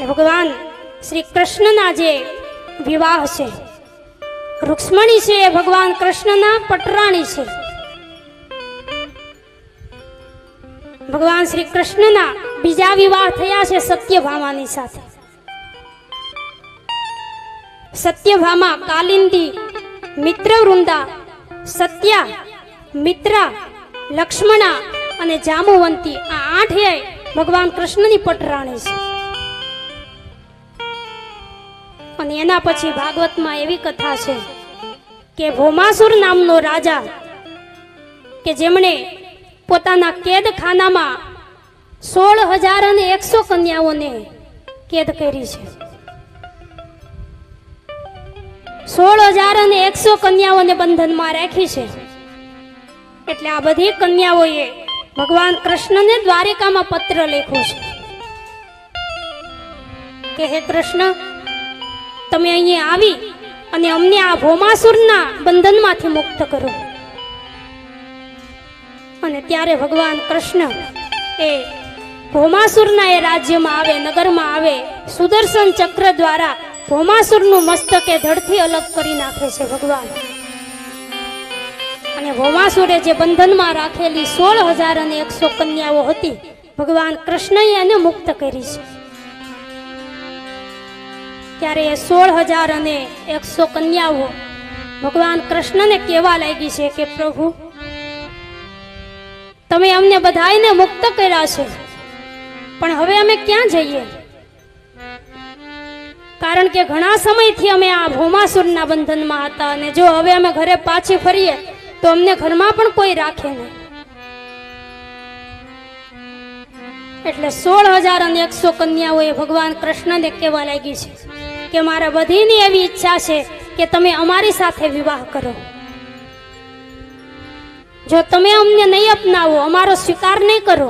ભગવાન, શ્રી કૃષ્ણના જે વિવાહ છે. રૂક્ષ્મણી છે એ ભગવાન કૃષ્ણના પટરાણી છે. ભગવાન શ્રી કૃષ્ણના બીજા વિવાહ થયા છે સત્યભામાની સાથે. સત્યભામા કાલિંદી, મિત્રવૃંદા, સત્યા, મિત્રા, લક્ષ્મણા અને જામુવંતી આ આઠે ભગવાન કૃષ્ણની પટરાણી છે. અને એના પછી ભાગવતમાં એવી કથા છે કે ભોમાસુર નામનો રાજા કે જેમણે પોતાના કેદખાનામાં સોળ હજાર અને એકસો કન્યાઓને કેદ કરી છે. સોળ હજાર અને એકસો કન્યાઓને બંધનમાં રાખી છે. એટલે આ બધી કન્યાઓએ ભગવાન કૃષ્ણને દ્વારિકામાં પત્ર લખ્યો છે. કે હે કૃષ્ણ તમે અહીંયા આવી અને અમને આ ભોમાસુરના બંધનમાંથી મુક્ત કરો. અને ત્યારે ભગવાન કૃષ્ણ એ ભોમાસુરના એ રાજ્યમાં આવે, નગરમાં આવે, સુદર્શન ચક્ર દ્વારા ભોમાસુરનું મસ્તકે ધડથી અલગ કરી નાખે છે ભગવાન. અને ભોમાસુરે જે બંધનમાં રાખેલી સોળ હજાર અને એકસો કન્યાઓ હતી, ભગવાન કૃષ્ણએ એને મુક્ત કરી છે. ત્યારે સોળ હજાર અને એકસો કન્યાઓ. ભગવાન કૃષ્ણને કહેવા લાગી છે કે પ્રભુ, તમે અમને બધાને મુક્ત કર્યા છે. પણ હવે અમે ક્યાં જઈએ? કારણ કે ઘણા સમયથી અમે આ ભૌમાસુરના બંધનમાં હતા અને જો હવે અમે ઘરે પાછી ફરીએ, તો અમને ઘરમાં પણ કોઈ રાખે નહીં. એટલે સોળ હજાર અને એકસો કન્યાઓએ ભગવાન કૃષ્ણને કહેવા લાગી છે. કે મારા બધીની એવી ઈચ્છા છે કે તમે અમારી સાથે વિવાહ કરો. જો તમે અમને નહીં અપનાવો, અમારો સ્વીકાર નહીં કરો,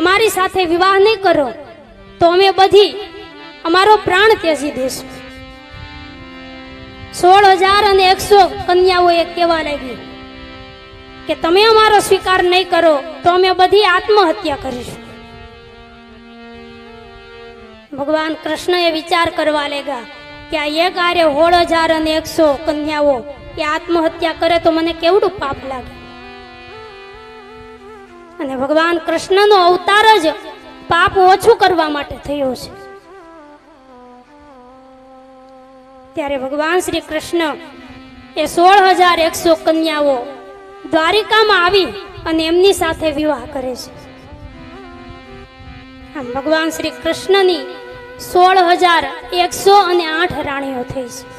અમારી સાથે વિવાહ નહીં કરો, તો અમે બધી અમારો પ્રાણ ત્યજી દેશું. સોળ હજાર અને એકસો કન્યાઓએ કહેવા લાગી કે તમે અમારો સ્વીકાર નહીં કરો, તો અમે બધી આત્મહત્યા કરીશું. ભગવાન કૃષ્ણ એ વિચાર કરવા લેગા આ એક આરે હોળ હજાર અને એકસો કન્યાઓ એ આત્મહત્યા કરે તો મને કેવડું પાપ લાગે? અને ભગવાન કૃષ્ણનો અવતાર જ પાપ ઓછું કરવા માટે થયો છે. ત્યારે ભગવાન શ્રી કૃષ્ણ એ સોળ હજાર એકસો કન્યાઓ દ્વારિકામાં આવી અને એમની સાથે વિવાહ કરે છે. આમ ભગવાન શ્રી કૃષ્ણની સોળ હજાર એકસો અને આઠ રાણીઓ થઈ છે.